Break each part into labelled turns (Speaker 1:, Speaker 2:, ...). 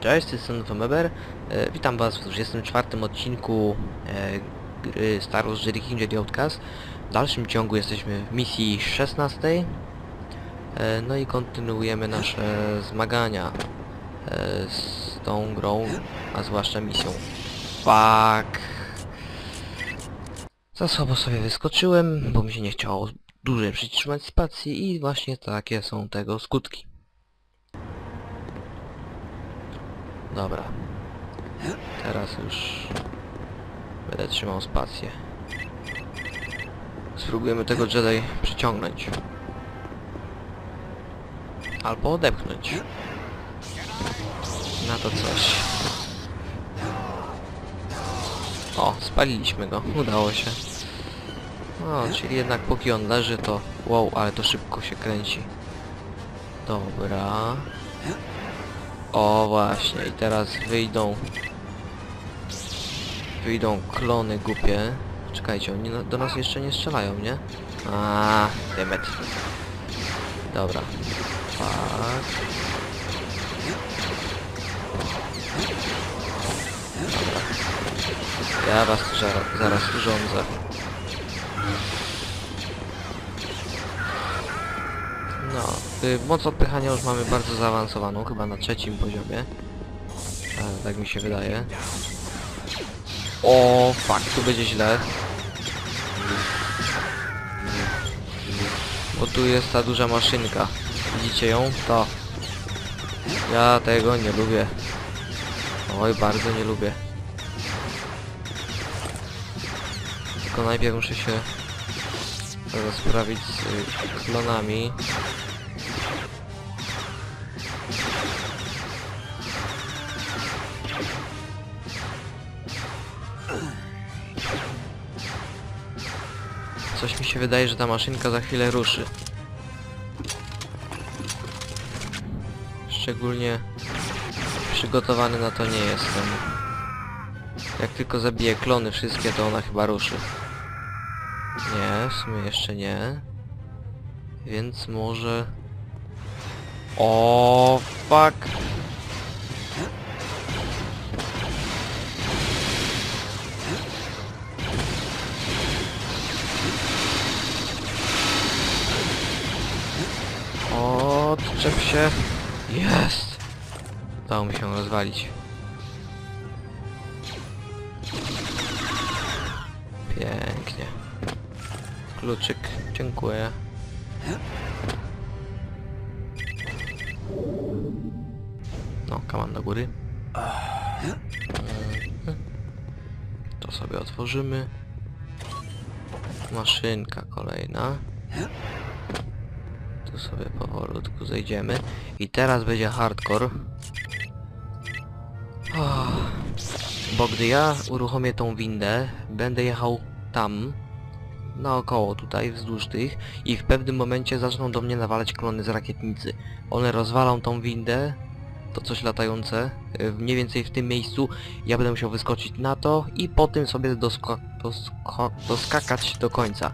Speaker 1: Cześć, to jest Femeber. E, witam was w 24 odcinku e, gry Star Wars Jedi King Jedi Outcast. W dalszym ciągu jesteśmy w misji 16. E, no i kontynuujemy nasze zmagania e, z tą grą, a zwłaszcza misją. Fuck. Za słabo sobie wyskoczyłem, bo mi się nie chciało dłużej przytrzymać spacji i właśnie takie są tego skutki. Dobra. Teraz już będę trzymał spację. Spróbujemy tego Jedi przyciągnąć. Albo odepchnąć. Na to coś. O, spaliliśmy go. Udało się. O, czyli jednak póki on leży to... Wow, ale to szybko się kręci. Dobra. O właśnie, i teraz wyjdą... Wyjdą klony głupie. Czekajcie, oni do nas jeszcze nie strzelają, nie? A, demet. Dobra. Tak. Dobra. Ja was zaraz urządzę. Moc odpychania już mamy bardzo zaawansowaną, chyba na trzecim poziomie. E, tak mi się wydaje. O, fuck, tu będzie źle. Bo tu jest ta duża maszynka. Widzicie ją? To. Ja tego nie lubię. Oj, bardzo nie lubię. Tylko najpierw muszę się rozprawić z y, klonami. Się wydaje, że ta maszynka za chwilę ruszy. Szczególnie przygotowany na to nie jestem. Jak tylko zabiję klony wszystkie, to ona chyba ruszy. Nie, w sumie jeszcze nie. Więc może... O fuck! Odczep się. Jest! Udało mi się rozwalić. Pięknie. Kluczyk, dziękuję. No, kaman do góry. To sobie otworzymy. Maszynka kolejna. Sobie powolutku zejdziemy. I teraz będzie hardcore. Oh. Bo gdy ja uruchomię tą windę, będę jechał tam, naokoło tutaj, wzdłuż tych i w pewnym momencie zaczną do mnie nawalać klony z rakietnicy. One rozwalą tą windę, to coś latające, y, mniej więcej w tym miejscu, ja będę musiał wyskoczyć na to i potem sobie dosko dosko doskakać do końca.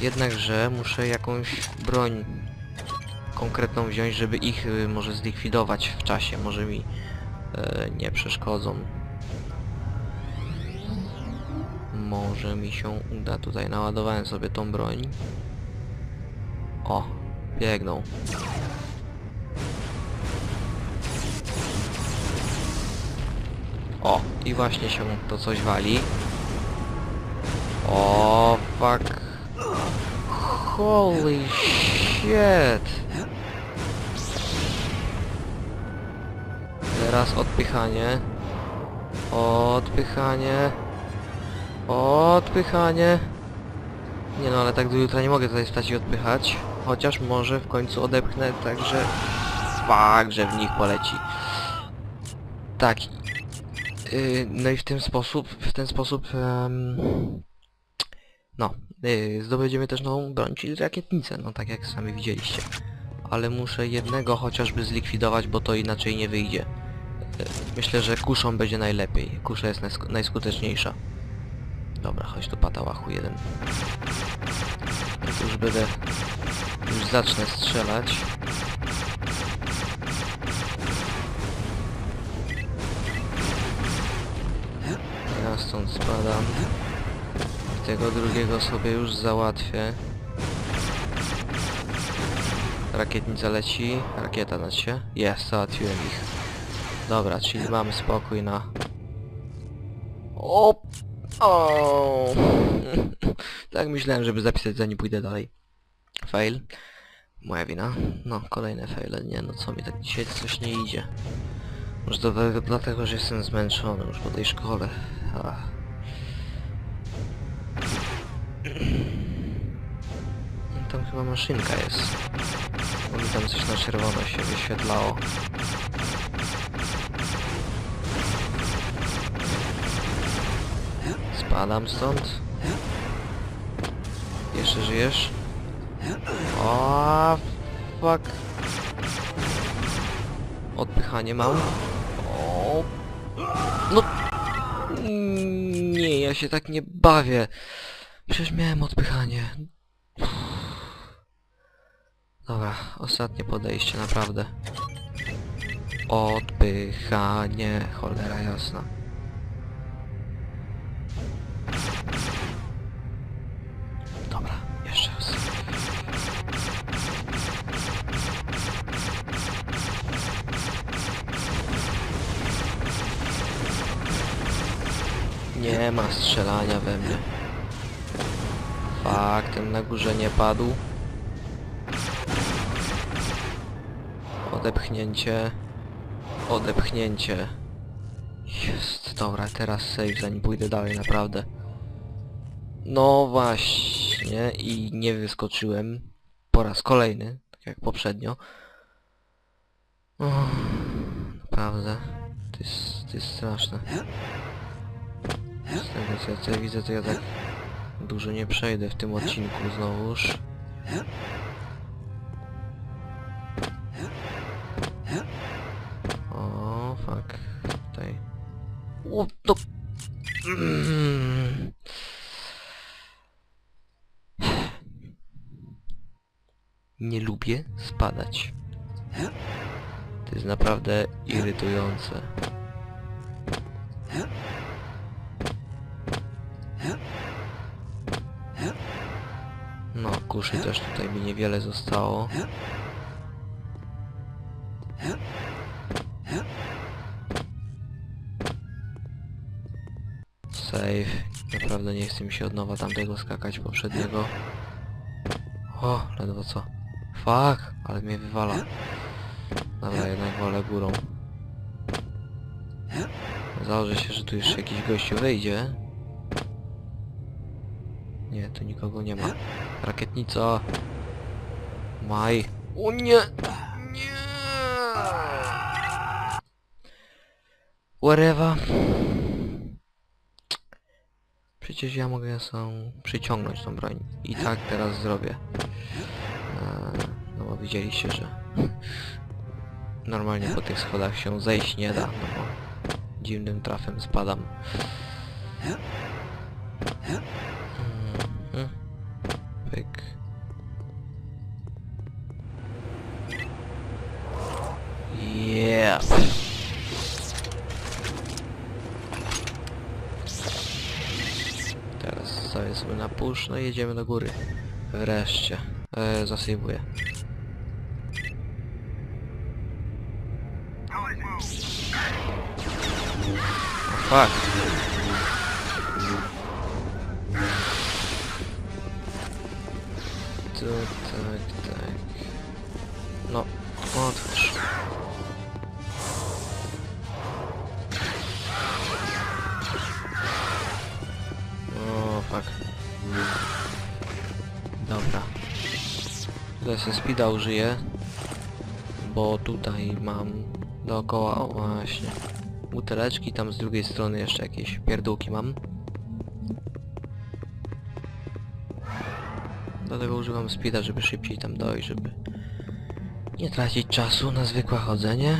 Speaker 1: Jednakże muszę jakąś broń konkretną wziąć, żeby ich y, może zlikwidować w czasie, może mi e, nie przeszkodzą. Może mi się uda. Tutaj naładowałem sobie tą broń. O, biegną. O, i właśnie się to coś wali. O, fuck. Holy shit. Teraz odpychanie. Odpychanie. Odpychanie. Nie no, ale tak do jutra nie mogę tutaj stać i odpychać. Chociaż może w końcu odepchnę, także... Fakt, że w nich poleci. Tak. Yy, no i w ten sposób, w ten sposób... em, no, yy, zdobędziemy też nową broń, czyli rakietnicę, no tak jak sami widzieliście. Ale muszę jednego chociażby zlikwidować, bo to inaczej nie wyjdzie. Myślę, że kuszą będzie najlepiej. Kusza jest najskuteczniejsza. Dobra, chodź tu patałachu jeden. Już będę... Już zacznę strzelać. Ja stąd spadam. I tego drugiego sobie już załatwię. Rakietnica leci. Rakieta znaczy się. Jest, załatwiłem ich. Dobra, czyli mamy spokój na... O! O! tak myślałem, żeby zapisać zanim pójdę dalej. Fail. Moja wina. No, kolejne faile. Nie no, co mi tak dzisiaj coś nie idzie. Może to dlatego, że jestem zmęczony już po tej szkole. Ach. Tam chyba maszynka jest. Bo mi tam coś na czerwono się wyświetlało. Spadam stąd. Jeszcze żyjesz? O, fuck. Odpychanie mam. O. No. Nie, ja się tak nie bawię. Przecież miałem odpychanie. Dobra, ostatnie podejście, naprawdę. Odpychanie, cholera jasna. Nie ma strzelania we mnie. Fakt, ten na górze nie padł. Odepchnięcie. Odepchnięcie. Jest, dobra, teraz save, zanim pójdę dalej, naprawdę. No właśnie, i nie wyskoczyłem po raz kolejny, tak jak poprzednio. O, naprawdę, to jest, to jest straszne. Z co ja widzę, to ja tak dużo nie przejdę w tym odcinku znowuż. O, fuck. Tutaj. O. Mm. Nie lubię spadać. To jest naprawdę irytujące. No, kuszy też tutaj mi niewiele zostało. Save. Naprawdę nie chce mi się od nowa tamtego skakać poprzedniego. O, ledwo co. Fuck, ale mnie wywala. Dobra, jednak wolę górą. Założę się, że tu jeszcze jakiś gościu wejdzie. Nie, tu nikogo nie ma. Rakietnica. Maj. O nie! Nie! Whatever. Przecież ja mogę sam przyciągnąć tą broń. I tak teraz zrobię. Eee, no bo widzieliście, że normalnie po tych schodach się zejść nie da, no bo dziwnym trafem spadam. Stawię na push, no i jedziemy do góry. Wreszcie. E, zasejwuję. Fuck. Dobra. Tutaj sobie speeda użyję. Bo tutaj mam dookoła, o właśnie, buteleczki, tam z drugiej strony jeszcze jakieś pierdółki mam. Dlatego używam speeda, żeby szybciej tam dojść, żeby nie tracić czasu na zwykłe chodzenie.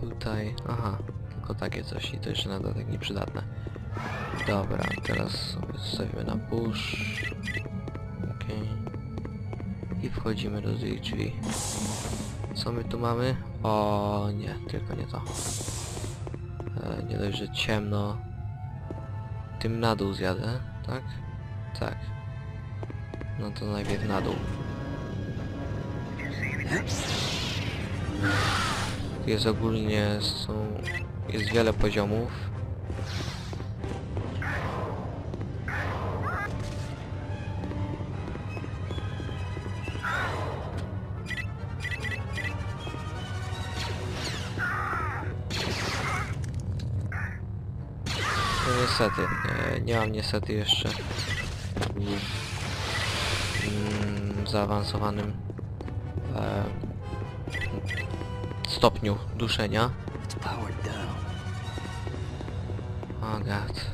Speaker 1: Tutaj, aha, tylko takie coś i to jeszcze na dodatek nieprzydatne. Dobra, teraz sobie zostawimy na push. Okej. I wchodzimy do tych drzwi. Co my tu mamy? O nie, tylko nie to. E, nie dość, że ciemno. Tym na dół zjadę, tak? Tak. No to najpierw na dół. Jest ogólnie są... Jest wiele poziomów. Niestety, e, nie mam niestety jeszcze mm, zaawansowanym e, stopniu duszenia.
Speaker 2: It's powered down.
Speaker 1: O god.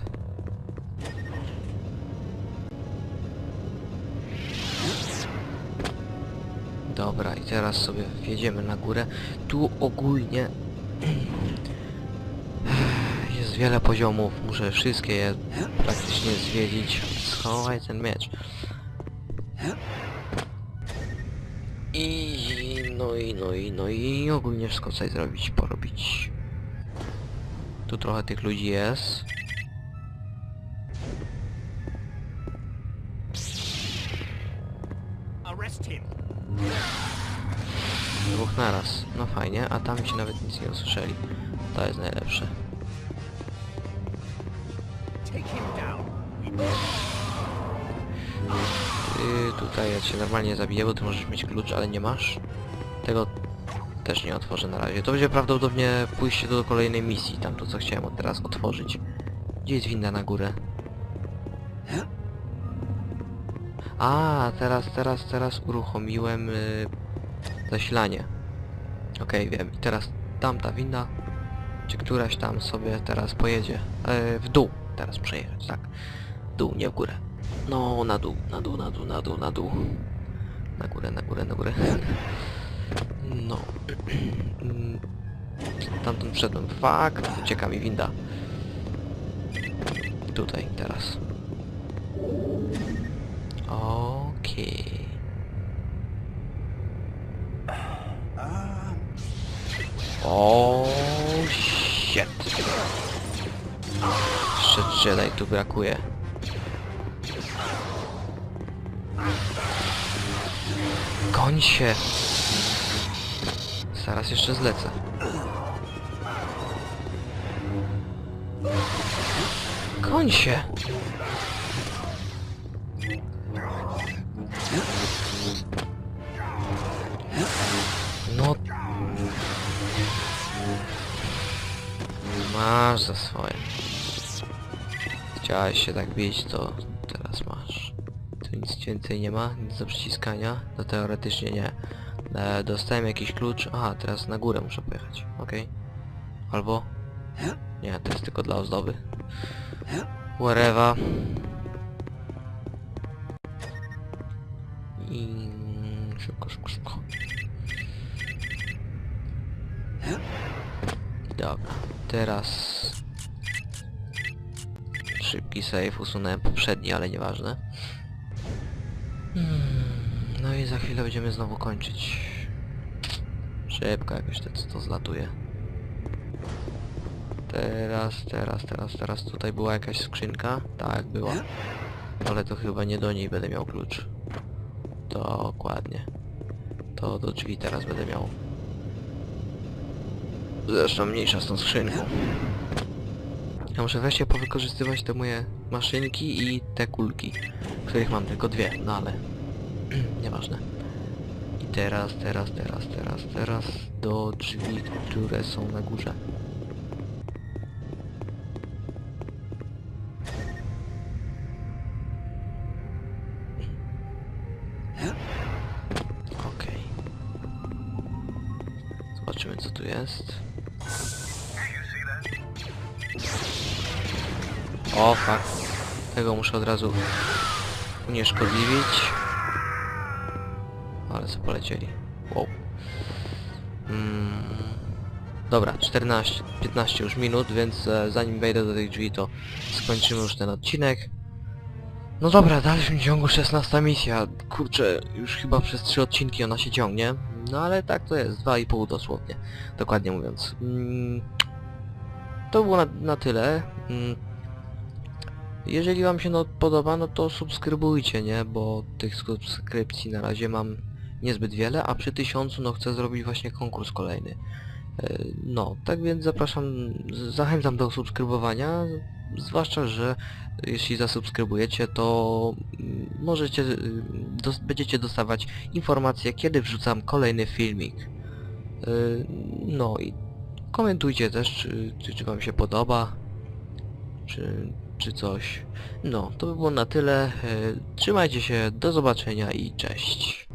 Speaker 1: Dobra, i teraz sobie wjedziemy na górę. Tu ogólnie jest wiele poziomów, muszę wszystkie je praktycznie zwiedzić. Schowaj ten miecz. I no i no i no i ogólnie wszystko tutaj zrobić, porobić. Tu trochę tych ludzi jest. Dwóch naraz. No fajnie, a tam się nawet nic nie usłyszeli. To jest najlepsze. Tutaj ja cię normalnie zabiję, bo ty możesz mieć klucz, ale nie masz. Tego też nie otworzę na razie. To będzie prawdopodobnie pójście do kolejnej misji, tam to co chciałem od teraz otworzyć. Gdzie jest winda na górę? A, teraz, teraz, teraz uruchomiłem y, zasilanie. Okej, wiem. I teraz tamta winda, czy któraś tam sobie teraz pojedzie. E, w dół teraz przejechać, tak. W dół, nie w górę. No, na dół, na dół, na dół, na dół, na dół. Na górę, na górę, na górę. No. Tamtąd wszedłem. Fakt, ucieka mi winda. Tutaj, teraz. Okej. O shit. Jeszcze Jedi tu brakuje. Koń się! Zaraz jeszcze zlecę. Koń się! No... Masz za swoje. Chciałeś się tak bić, to nic więcej nie ma, nic do przyciskania. No teoretycznie nie. E, dostałem jakiś klucz. Aha, teraz na górę muszę pojechać. Okej. Albo... Nie, to jest tylko dla ozdoby. Whatever. I... Szybko, szybko, szybko. Dobra, teraz... Szybki save, usunąłem poprzedni, ale nieważne. Hmm, no i za chwilę będziemy znowu kończyć. Szybko jakoś to, to zlatuje. Teraz, teraz, teraz, teraz tutaj była jakaś skrzynka? Tak, była. Ale to chyba nie do niej będę miał klucz. Dokładnie. To do drzwi teraz będę miał. Zresztą mniejsza z tą skrzynką. Ja muszę wreszcie powykorzystywać te moje maszynki i te kulki, których mam tylko dwie, no ale nieważne. I teraz, teraz, teraz, teraz, teraz do drzwi, które są na górze. Muszę od razu unieszkodliwić. Ale co polecieli. Wow. Mm. Dobra, 14, 15 już minut, więc e, zanim wejdę do tych drzwi, to skończymy już ten odcinek. No dobra, w dalszym ciągu 16 misja. Kurczę, już chyba przez 3 odcinki ona się ciągnie. No ale tak to jest, 2,5 dosłownie, dokładnie mówiąc. Mm, To było na, na tyle. Mm, Jeżeli wam się no podoba, no to subskrybujcie, nie? Bo tych subskrypcji na razie mam niezbyt wiele, a przy tysiącu no chcę zrobić właśnie konkurs kolejny. E, No, tak więc zapraszam, zachęcam do subskrybowania, zwłaszcza, że jeśli zasubskrybujecie, to mm, możecie, y, dos będziecie dostawać informacje, kiedy wrzucam kolejny filmik. Y, No i komentujcie też, czy, czy wam się podoba, czy, czy coś. No, to by było na tyle. Y, Trzymajcie się, do zobaczenia i cześć.